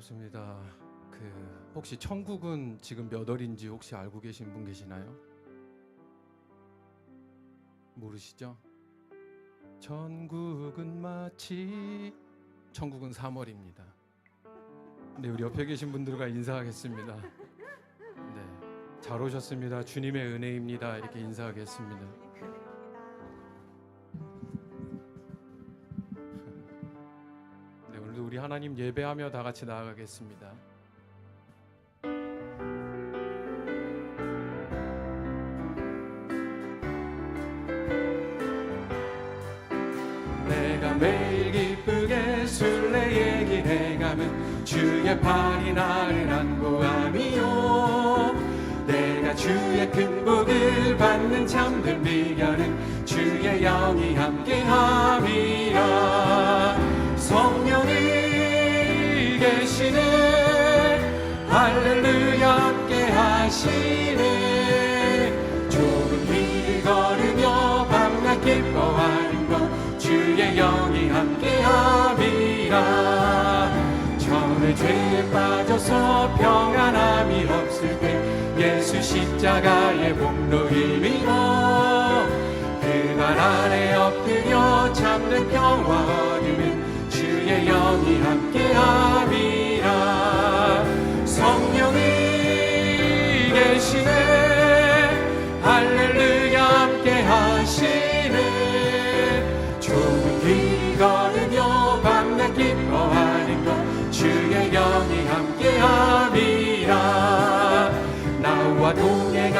반갑습니다. 그 혹시 천국은 지금 몇 월인지 혹시 알고 계신 분 계시나요? 모르시죠? 천국은 마치 천국은 3월입니다. 네, 우리 옆에 계신 분들과 인사하겠습니다. 네, 잘 오셨습니다. 주님의 은혜입니다. 이렇게 인사하겠습니다. 하나님 예배하며 다 같이 나아가겠습니다. 내가 매일 기쁘게 술래의 길에 가면 주의 팔이 나를 안보함이요 내가 주의 큰 복을 받는 참된 비결은 주의 영이 함께함이라 영이 함께함이라. 처음에 죄에 빠져서 평안함이 없을 때 예수 십자가의 복로 힘입어 그발 아래 엎드려 참된 평화 얻으면 주의 영이 함께함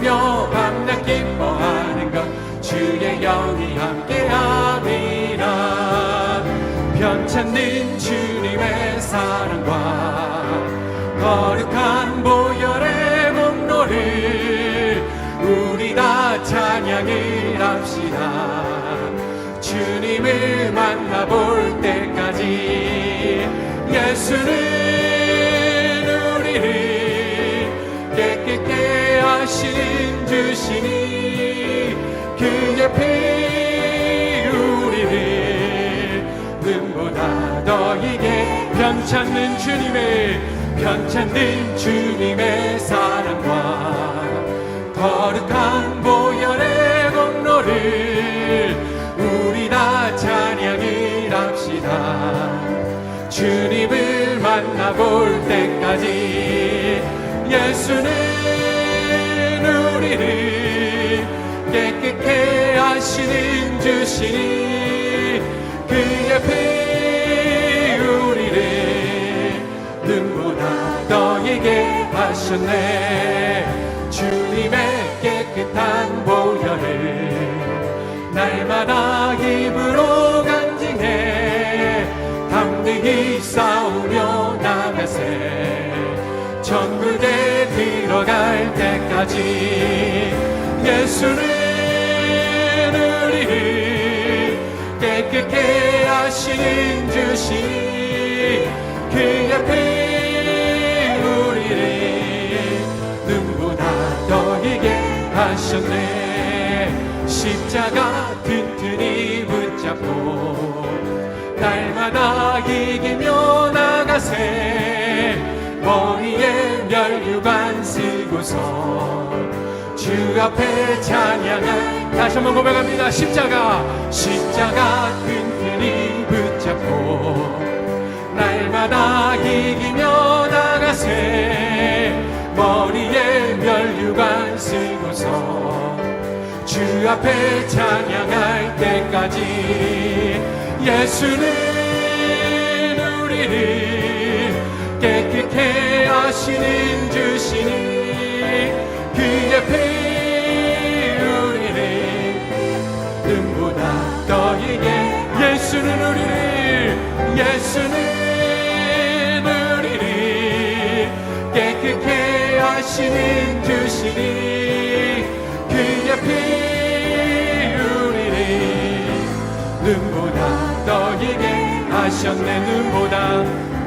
길 걸으며 밤낮 기뻐하는 것 주의 영이 함께함이라 편찮는 주님의 사랑과 거룩한 보혈의 공로를 우리 다 찬양을 합시다. 주님을 만나볼 때까지 예수는 주시니 그의 피 우리를 눈보다 더 이게 편찮는 주님의 편찮는 주님의 사랑과 거룩한 보혈의 공로를 우리 다 찬양을 합시다. 주님을 만나볼 때까지 예수는 우리를 깨끗게 하시는 주시니 그의 피 우리를 눈보다 더이게 하셨네. 주님의 깨끗한 보혈을 날마다 입으로 간증해 담대히 싸우며 나가세 때까지. 예수는 우리를 깨끗게 하시는 주시 그의 피 우리를 눈보다 더이게 하셨네. 십자가 튼튼히 붙잡고 날마다 이기며 나가세. 머리에 멸류관 쓰고서 주 앞에 찬양을 다시 한번 고백합니다. 십자가 십자가 튼튼히 붙잡고 날마다 이기며 나가세. 머리에 멸류관 쓰고서 주 앞에 찬양할 때까지 예수는 우리를 깨끗게 하시는 주시니 피 우리를 눈보다 더이게 예수는 우리를 예수는 우리를 깨끗게 하시는 주시니 그의 피 우리를 눈보다 더이게 하셨네 눈보다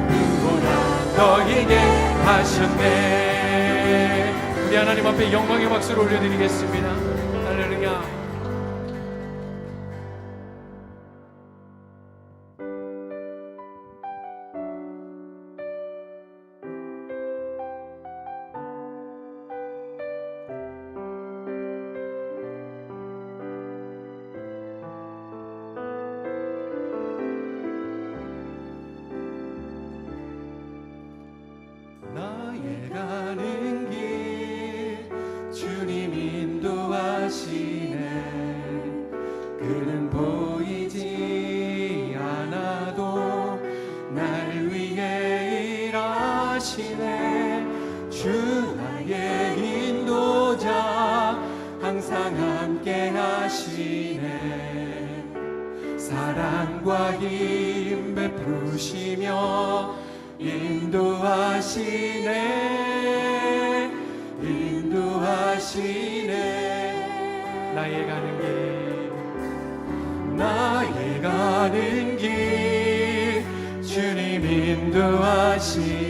눈보다 더이게 하셨네 우리 하나님 앞에 영광의 박수를 올려드리겠습니다 나의 인도자 항상 함께 하시네. 사랑과 힘 베푸시며 인도하시네. 인도하시네. 나의 가는 길 나의 가는 길 주님 인도하시네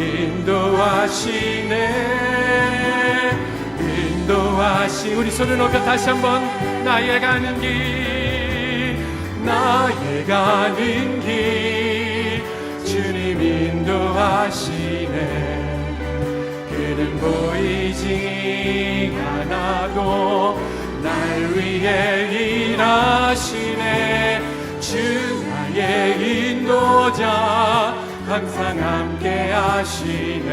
인도하시네. 인도하시. 우리 손을 높여 다시 한번. 나의 가는 길. 나의 가는 길. 주님 인도하시네. 그는 보이지 않아도 날 위해 일하시네. 주 나의 인도자 항상 함께 하시네.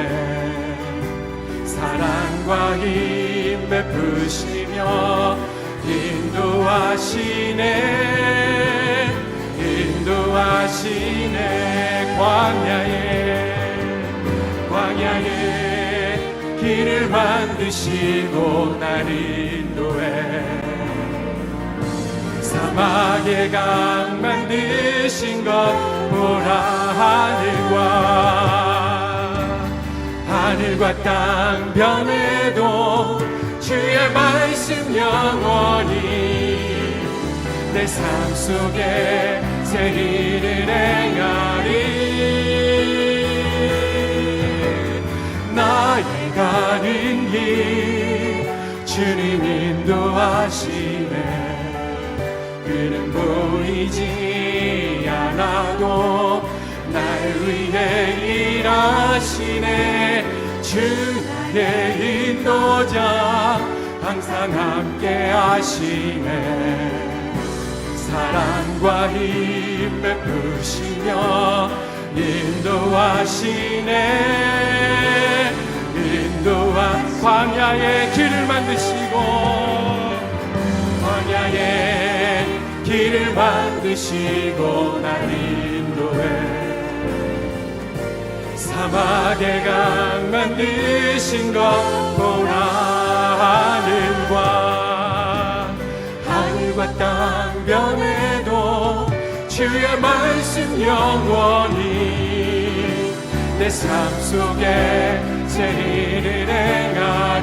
사랑과 힘 베푸시며 인도하시네. 인도하시네. 광야에 광야에 길을 만드시고 날 인도해 사막의 강 만드신 것 보라 하늘과. 하늘과 땅 변해도 주의 말씀 영원히 내 삶 속에 새 일을 행하리. 나의 가는 길 주님 인도하시네 그는 보이지 않아도 날 위해 일하시네. 주 나의 인도자 항상 함께 하시네. 사랑과 힘 베푸시며 인도하시네. 인도와 광야의 길을 만드시고 만드시고 날 인도해. 사막의 강 만드신 것 보라는과. 하늘과 땅 변해도 주의 말씀 영원히 내 삶 속에 제일을 행하리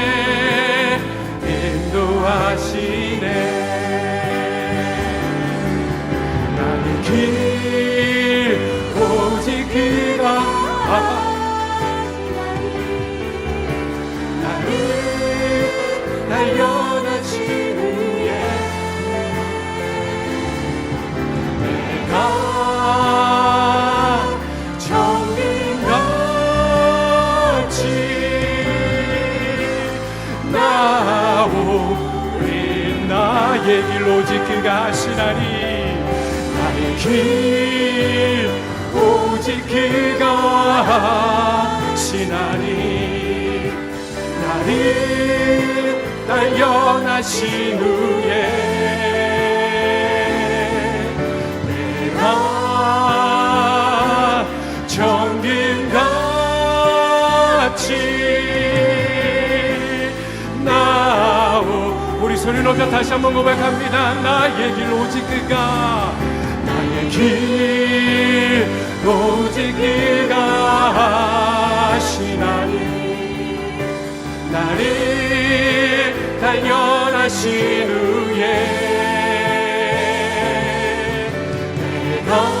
나오리 나의 길 오직 그가 하시나니 나의 길 오직 그가 하시나니 나를 달려나신 후에 소리 높여 다시 한번 고백합니다. 나의 길 오직 그가 나의 길 오직 그가 하시나니. 나를 단련하신 후에 내가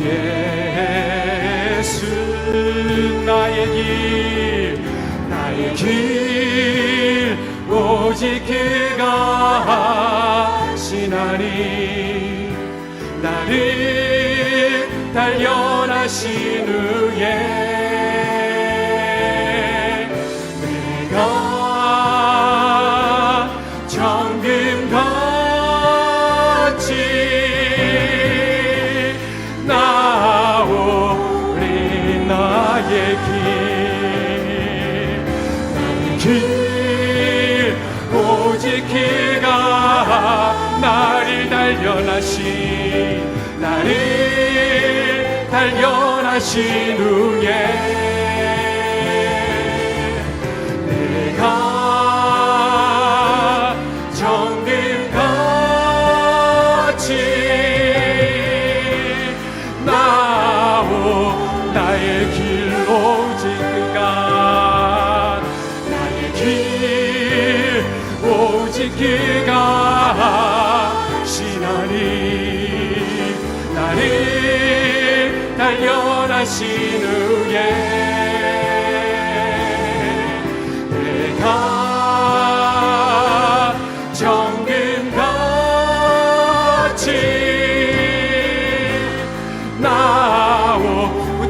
예수 나의 길 나의 길 오직 그가 하시나니 나를 단련하신 하신 후에 내가 정금같이 나오 나의 길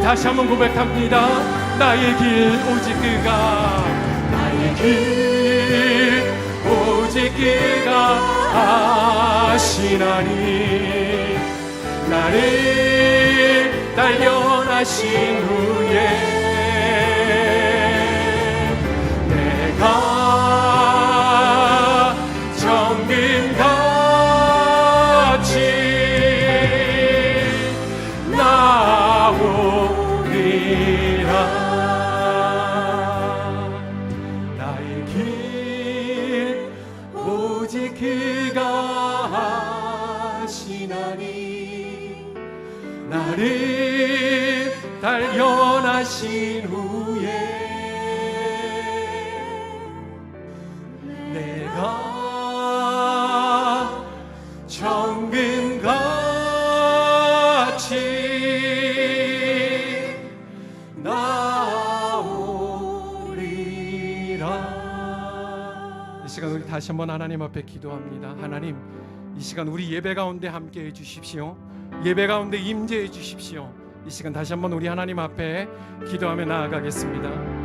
다시 한번 고백합니다. 나의 길 오직 그가. 나의 길 오직 그가 하시나니. 나를 단련하신 후에 하신 후에 내가 정금같이 나오리라. 이 시간 우리 다시 한번 하나님 앞에 기도합니다. 하나님 이 시간 우리 예배 가운데 함께 해 주십시오. 예배 가운데 임재해 주십시오 이 시간 다시 한번 우리 하나님 앞에 기도하며 나아가겠습니다